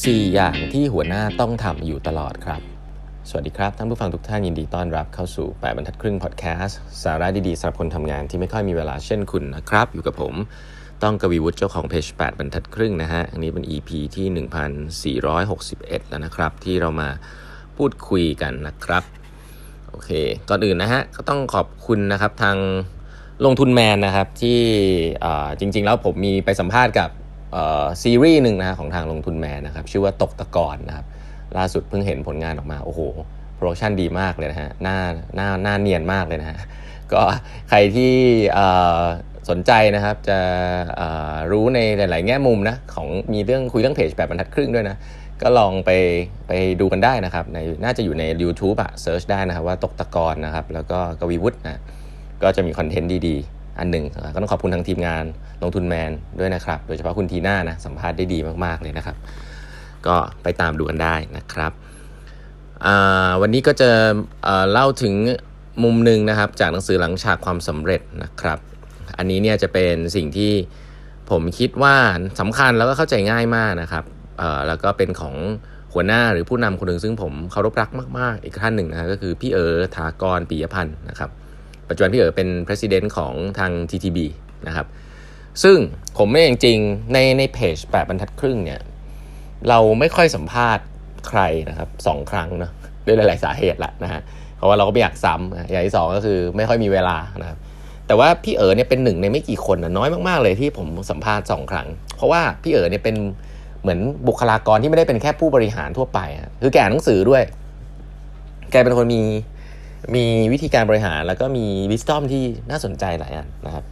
4 อย่างที่หัวหน้าต้องทำอยู่ตลอดครับ สวัสดีครับ ท่านผู้ฟังทุกท่านยินดีต้อนรับเข้าสู่ 8บรรทัดครึ่งพอดแคสต์สาระดีๆสำหรับคนทำงานที่ไม่ค่อยมีเวลาเช่นคุณนะครับ อยู่กับผมต้องกวีวุฒิเจ้าของเพจ8บรรทัดครึ่งนะฮะ อันนี้เป็น EP ที่ 1461 แล้วนะครับ ที่เรามาพูดคุยกันนะครับ โอเค ก่อนอื่นนะฮะ ก็ต้องขอบคุณนะครับทางลงทุนแมนนะครับที่จริง ๆ แล้วผมมีไปสัมภาษณ์กับ ซีรีส์หนึ่งนะของทางลงทุนแมนนะครับชื่อว่าตกตะกอนนะครับล่าสุดเพิ่งเห็นผลงานออกมาโอ้โหโปรดักชันดีมากเลยนะฮะหน้าหน้าหน้าเนียนมากเลยนะฮะก็ใครที่สนใจนะครับจะรู้ในหลาย ๆ แง่มุมนะของมีเรื่องคุยเรื่องเพจแบบบรรทัดครึ่งด้วยนะก็ลองไปไปดูกันได้นะครับในน่าจะอยู่ใน YouTube อะเซิร์ชได้นะครับว่าตกตะกอนนะครับแล้วก็กวีวุฒินะก็จะมีคอนเทนต์ดี ๆ อันหนึ่งก็ต้องขอบคุณทางทีมงานลงทุนแมนด้วยนะครับ โดยเฉพาะคุณทีน่านะสัมภาษณ์ได้ดีมากๆเลยนะครับ ก็ไปตามดูกันได้นะครับวันนี้ก็จะเล่าถึงมุมหนึ่งนะครับ จากหนังสือหลังฉากความสำเร็จนะครับ อันนี้เนี่ยจะเป็นสิ่งที่ผมคิดว่าสำคัญแล้วก็เข้าใจง่ายมากนะครับแล้วก็เป็นของหัวหน้าหรือผู้นำคนหนึ่งซึ่งผมเคารพรักมาก ๆ อีกท่านหนึ่งนะก็คือพี่เอ๋ถากรปิยพันธ์นะครับ ปัจจุบันพี่เอ๋เป็น president ของทาง TTB นะครับ ซึ่งผมเนี่จริงในในเพจแปดบรรทัดครึ่งเนี่ย เราไม่ค่อยสัมภาษณ์ใครนะครับสองครั้งเนอะด้วยหลาย ๆ สาเหตุละนะฮะเพราะว่าเราก็ไม่อยากซ้ำอย่างที่สองก็คือไม่ค่อยมีเวลานะครับแต่ว่าพี่เอ๋เนี่ยเป็นหนึ่งในไม่กี่คนนะน้อยมาก ๆ เลยที่ผมสัมภาษณ์สองครั้ง เพราะว่าพี่เอ๋เนี่ยเป็นเหมือนบุคลากรที่ไม่ได้เป็นแค่ผู้บริหารทั่วไปอะคือแกอ่านหนังสือด้วย แกเป็นคนมี มีวิธีการบริหารแล้วก็มีวิสตอมที่น่าสนใจหลายอันนะครับ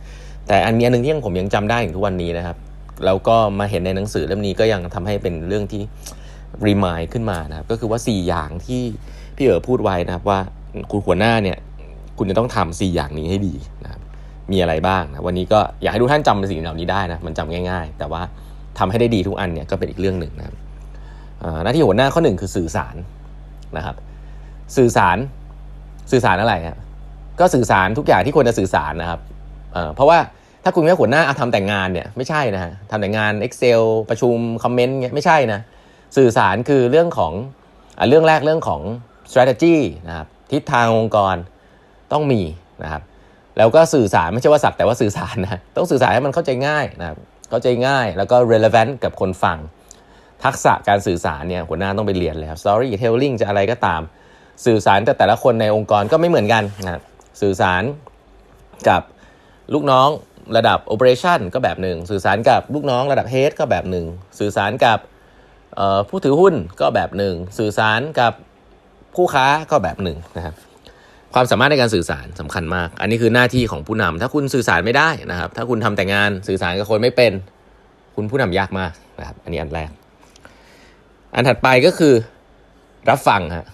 แต่อันมีอันหนึงที่ยังผมยังจำได้ถึงทุกวันนี้นะครับ แล้วก็มาเห็นในหนังสือเล่มนี้ก็ยังทำให้เป็นเรื่องที่รีมายขึ้นมานะครับ ก็คือว่า 4 อย่างที่พี่เอ๋พูดไว้นะครับว่าคุณหัวหน้าเนี่ยคุณจะต้องทำ4อย่างนี้ให้ดีนะครับมีอะไรบ้างนะวันนี้ก็อยากให้ทุกท่านจำสิ่งเหล่านี้ได้นะมันจำง่าย ๆ แต่ว่าทำให้ได้ดีทุกอันเนี่ยก็เป็นอีกเรื่องหนึ่งนะครับหน้าที่หัวหน้าข้อหนึ่งคือสื่อสารนะครับ สื่อสาร สื่อสารอะไรฮะก็สื่อสารทุกอย่างที่ควรจะสื่อสารนะครับเพราะว่าถ้าคุณแค่หัวหน้าเอาทำแต่งงานเนี่ยไม่ใช่นะฮะทำแต่งาน Excel ประชุมคอมเมนต์เนี่ยไม่ใช่นะสื่อสารคือเรื่องของอเรื่องแรกเรื่องของ strategy นะครับทิศทางองค์กรต้องมีนะครับแล้วก็สื่อสารไม่ใช่ว่าสักแต่ว่าสื่อสารนะต้องสื่อสารให้มันเข้าใจง่ายนะครับเข้าใจง่ายแล้วก็ relevant กับคนฟัง ทักษะการสื่อสารเนี่ยหัวหน้าต้องไปเรียนแล้ว storytelling จะอะไรก็ตาม สื่อสารแต่แต่ละคนในองค์กรก็ไม่เหมือนกันนะครับสื่อสารกับลูกน้องระดับ operation ก็แบบหนึ่งสื่อสารกับลูกน้องระดับ head ก็แบบหนึ่งสื่อสารกับผู้ถือหุ้นก็แบบหนึ่งสื่อสารกับผู้ค้าก็แบบหนึ่งนะครับความสามารถในการสื่อสารสำคัญมาก อันนี้คือหน้าที่ของผู้นำถ้าคุณสื่อสารไม่ได้นะครับ ถ้าคุณทำแต่งานสื่อสารกับคนไม่เป็น คุณผู้นำยากมากนะครับ อันนี้อันแรก อันถัดไปก็คือรับฟังฮะ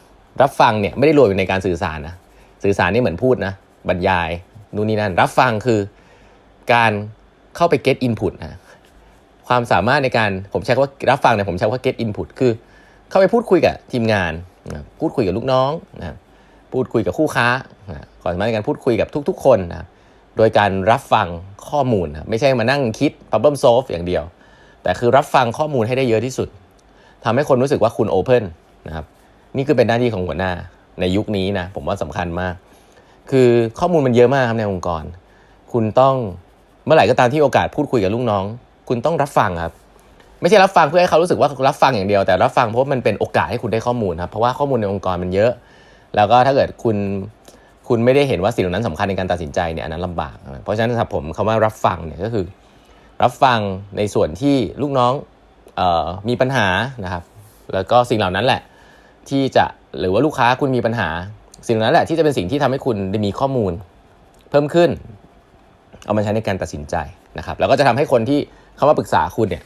รับฟังเนี่ยไม่ได้รวมอยู่ในการสื่อสารนะสื่อสารนี่เหมือนพูดนะบรรยายนู่นนี่นั่นรับฟังคือการเข้าไป get input นะความสามารถในการผมใช้คำว่ารับฟังเนี่ยผมใช้คำว่า get input คือ เข้าไปพูดคุยกับทีมงานนะพูดคุยกับลูกน้องนะพูดคุยกับคู่ค้านะความสามารถในการพูดคุยกับทุก ๆ คนนะโดยการรับฟังข้อมูลนะไม่ใช่มานั่งคิด problem solve อย่างเดียว แต่คือรับฟังข้อมูลให้ได้เยอะที่สุดทำให้คนรู้สึกว่าคุณ open นะครับ นี่คือเป็นหน้าที่ของหัวหน้าในยุคนี้นะผมว่าสำคัญมาก คือข้อมูลมันเยอะมากครับในองค์กร คุณต้องเมื่อไหร่ก็ตามที่โอกาสพูดคุยกับลูกน้อง คุณต้องรับฟังครับ ไม่ใช่รับฟังเพื่อให้เขารู้สึกว่ารับฟังอย่างเดียว แต่รับฟังเพราะมันเป็นโอกาสให้คุณได้ข้อมูลครับเพราะว่าข้อมูลในองค์กรมันเยอะ แล้วก็ถ้าเกิดคุณคุณไม่ได้เห็นว่าสิ่งเหล่านั้นสำคัญในการตัดสินใจเนี่ยอันนั้นลำบาก เพราะฉะนั้นสำหรับผมคำว่ารับฟังเนี่ยก็คือ รับฟังในส่วนที่ลูกน้องออมีปัญหานะครับ แล้วก็สิ่งเหล่านั้นแหละ ที่จะหรือว่าลูกค้าคุณมีปัญหา สิ่งนั้นแหละที่จะเป็นสิ่งที่ทำให้คุณได้มีข้อมูล เพิ่มขึ้น เอามาใช้ในการตัดสินใจนะครับแล้วก็จะทำให้คนที่เข้ามาปรึกษาคุณเนี่ย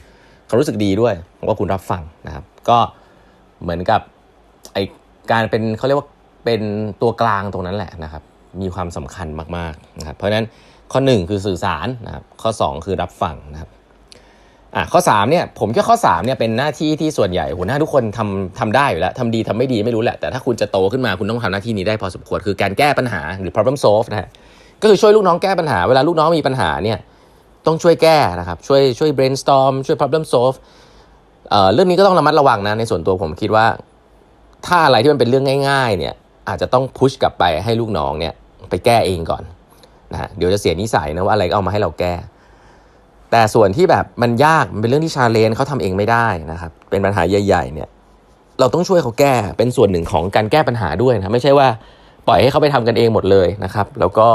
เขารู้สึกดีด้วยว่าคุณรับฟังนะครับ ก็เหมือนกับไอการเป็นเขาเรียกว่าเป็นตัวกลางตรงนั้นแหละนะครับมีความสำคัญมากๆนะครับเพราะฉะนั้นข้อ 1 คือสื่อสารนะครับข้อ 2 คือรับฟังนะครับ อะข้อ3เนี่ยผมคิดว่ข้อ3เนี่ยเป็นหน้าที่ที่ส่วนใหญ่หัวหน้าทุกคนทำทำได้อยู่แล้วทำดีทำไม่ดีไม่รู้แหละ แต่ถ้าคุณจะโตขึ้นมาคุณต้องทำหน้าที่นี้ได้พอสมควรคือการแก้ปัญหาหรือ problem solve นะฮะก็คือช่วยลูกน้องแก้ปัญหา เวลาลูกน้องมีปัญหาเนี่ยต้องช่วยแก้นะครับช่วยช่วย brainstorm ช่วย problem solve เอ่อเรื่องนี้ก็ต้องระมัดระวังนะในส่วนตัวผมคิดว่า ถ้าอะไรที่มันเป็นเรื่องง่าย ๆ เนี่ยอาจจะต้องพุชกลับไปให้ลูกน้องเนี่ยไปแก้เองก่อนนะฮะเดี๋ยวจะเสียนิสัยนะว่าอะไรก็เอามาให้เราแก้ แต่ส่วนที่แบบมันยากมันเป็นเรื่องที่ชาเลนจ์เขาทำเองไม่ได้นะครับเป็นปัญหาใหญ่ๆเนี่ยเราต้องช่วยเขาแก้เป็นส่วนหนึ่งของการแก้ปัญหาด้วยนะไม่ใช่ว่าปล่อยให้เขาไปทำกันเองหมดเลยนะครับ แล้วก็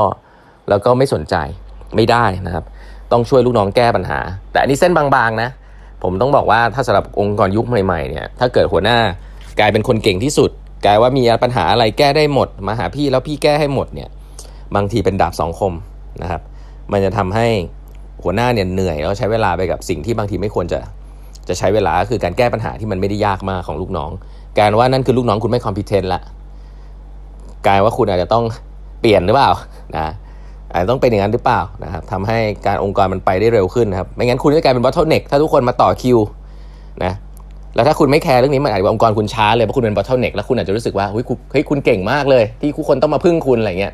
แล้วก็ไม่สนใจไม่ได้นะครับ ต้องช่วยลูกน้องแก้ปัญหา แต่อันนี้เส้นบางๆนะ ผมต้องบอกว่าถ้าสำหรับองค์กรยุคใหม่ๆเนี่ยถ้าเกิดหัวหน้ากลายเป็นคนเก่งที่สุด กลายว่ามีปัญหาอะไรแก้ได้หมด มาหาพี่แล้วพี่แก้ให้หมดเนี่ยบางทีเป็นดาบสองคมนะครับ มันจะทำให้ หัวหน้าเนี่ยเหนื่อยแล้วใช้เวลาไปกับสิ่งที่บางทีไม่ควรจะจะใช้เวลาคือการแก้ปัญหาที่มันไม่ได้ยากมากของลูกน้องกลายว่านั่นคือลูกน้องคุณไม่คอมพิเทนละกลายว่าคุณอาจจะต้องเปลี่ยนหรือเปล่านะอาจจะต้องเป็นอย่างนั้นหรือเปล่านะครับทำให้การองค์กรมันไปได้เร็วขึ้นนะครับไม่งั้นคุณจะกลายเป็นบอทเทิลเน็กถ้าทุกคนมาต่อคิวนะแล้วถ้าคุณไม่แคร์เรื่องนี้มันอาจจะองค์กรคุณช้าเลยเพราะคุณเป็นบอทเทิลเน็กแล้วคุณอาจจะรู้สึกว่าเฮ้ยคุณเก่งมากเลย ที่ทุกคนต้องมาพึ่งคุณอะไรเงี้ย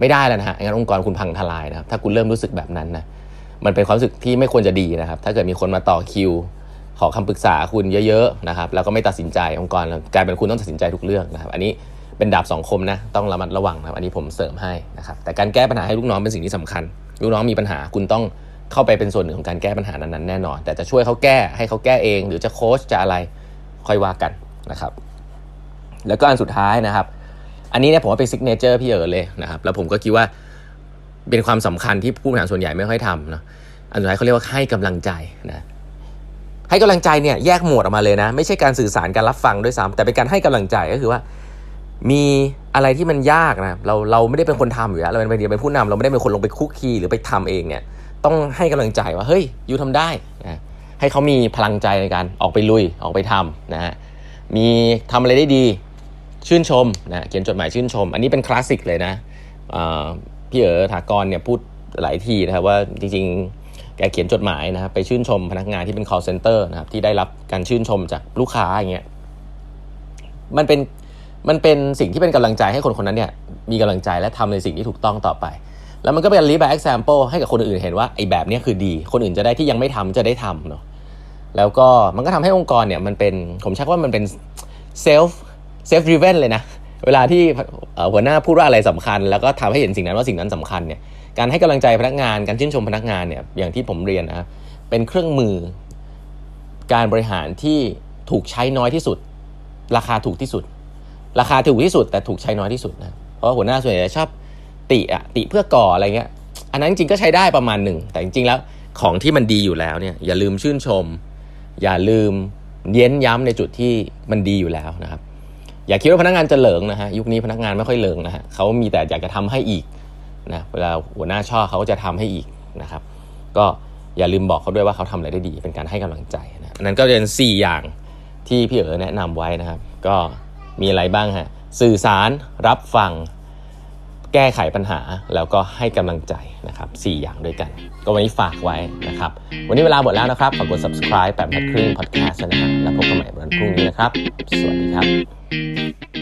ไม่ได้แล้วนะฮะงั้นองค์กรคุณพังทลายนะครับถ้าคุณเริ่มรู้สึกแบบนั้นนะมันเป็นความรู้สึกที่ไม่ควรจะดีนะครับ ถ้าเกิดมีคนมาต่อคิว ขอคำปรึกษาคุณเยอะๆนะครับแล้วก็ไม่ตัดสินใจองค์กรกลายเป็นคุณต้องตัดสินใจทุกเรื่องนะครับ อันนี้เป็นดาบสองคมนะต้องระมัดระวังนะครับอันนี้ผมเสริมให้นะครับแต่การแก้ปัญหาให้ลูกน้องเป็นสิ่งที่สำคัญ ลูกน้องมีปัญหาคุณต้องเข้าไปเป็นส่วนหนึ่งของการแก้ปัญหานั้นๆแน่นอน แต่จะช่วยเขาแก้ให้เขาแก้เอง หรือจะโค้ชจะอะไรค่อยว่ากันนะครับ แล้วก็อันสุดท้ายนะครับ อันนี้เนี่ยผมว่าเป็นซิกเนเจอร์พี่เอ๋เลยนะครับแล้วผมก็คิดว่าเป็นความสำคัญที่ผู้บริหารส่วนใหญ่ไม่ค่อยทำเนาะอันสุดท้ายเขาเรียกว่าให้กำลังใจนะให้กำลังใจเนี่ยแยกหมวดออกมาเลยนะ ไม่ใช่การสื่อสารการรับฟังด้วยซ้ำแต่เป็นการให้กำลังใจก็คือว่า มีอะไรที่มันยากนะเราเราไม่ได้เป็นคนทำอยู่แล้วเราเป็นเป็นผู้นำเราไม่ได้เป็นคนลงไปคุกคีหรือไปทำเองเนี่ยต้องให้กำลังใจว่าเฮ้ยยูทำได้นะให้เขามีพลังใจในการออกไปลุยออกไปทำนะฮะมีทำอะไรได้ดี ชื่นชมนะเขียนจดหมายชื่นชม อันนี้เป็นคลาสสิกเลยนะพี่เอ๋ถากรเนี่ยพูดหลายทีนะครับว่าจริงๆ แกเขียนจดหมายนะครับไปชื่นชมพนักงานที่เป็น call center นะครับที่ได้รับการชื่นชมจากลูกค้าอย่างเงี้ยมันเป็นมันเป็นสิ่งที่เป็นกำลังใจให้คนคนนั้นเนี่ยมีกำลังใจและทำในสิ่งที่ถูกต้องต่อไป แล้วมันก็เป็นรีบ y example ให้กับคนอื่นเห็นว่าไอ้แบบนี้คือดี คนอื่นจะได้ที่ยังไม่ทำจะได้ทำเนาะแล้วก็มันก็ทำให้องค์กรเนี่ยมันเป็นผมชักว่ามันเป็น self self driven เลยนะ เวลาที่หัวหน้าพูดว่าอะไรสำคัญ แล้วก็ทำให้เห็นสิ่งนั้นว่าสิ่งนั้นสำคัญเนี่ยการให้กำลังใจพนักงานการชื่นชมพนักงานเนี่ยอย่างที่ผมเรียนนะเป็นเครื่องมือ การบริหารที่ถูกใช้น้อยที่สุด ราคาถูกที่สุด ราคาถูกที่สุด แต่ถูกใช้น้อยที่สุดนะเพราะหัวหน้าส่วนใหญ่ชอบติอะติเพื่อก่ออะไรเงี้ยอันนั้นจริงก็ใช้ได้ประมาณหนึ่งแต่จริงๆแล้วของที่มันดีอยู่แล้วเนี่ยอย่าลืมชื่นชม อย่าลืมเย้นย้ำในจุดที่มันดีอยู่แล้วนะครับ อย่าคิดว่าพนักงานจะเหลิงนะฮะยุคนี้พนักงานไม่ค่อยเหลิงนะฮะเขามีแต่อยากจะทำให้อีกนะเวลาหัวหน้าชอบเขาก็จะทำให้อีกนะครับ ก็อย่าลืมบอกเขาด้วยว่าเขาทำอะไรได้ดี เป็นการให้กำลังใจนะนั้นก็เป็น 4 อย่างที่พี่เอ๋แนะนำไว้นะครับ ก็มีอะไรบ้างฮะสื่อสารรับฟัง แก้ไขปัญหาแล้วก็ให้กำลังใจนะครับ 4 อย่างด้วยกัน ก็วันนี้ฝากไว้นะครับ วันนี้เวลาหมดแล้วนะครับ ฝากกด subscribe แบบพัดครึ่ง podcast นะฮะแล้วพบกันใหม่วันพรุ่งนี้นะครับ สวัสดีครับ Thank you.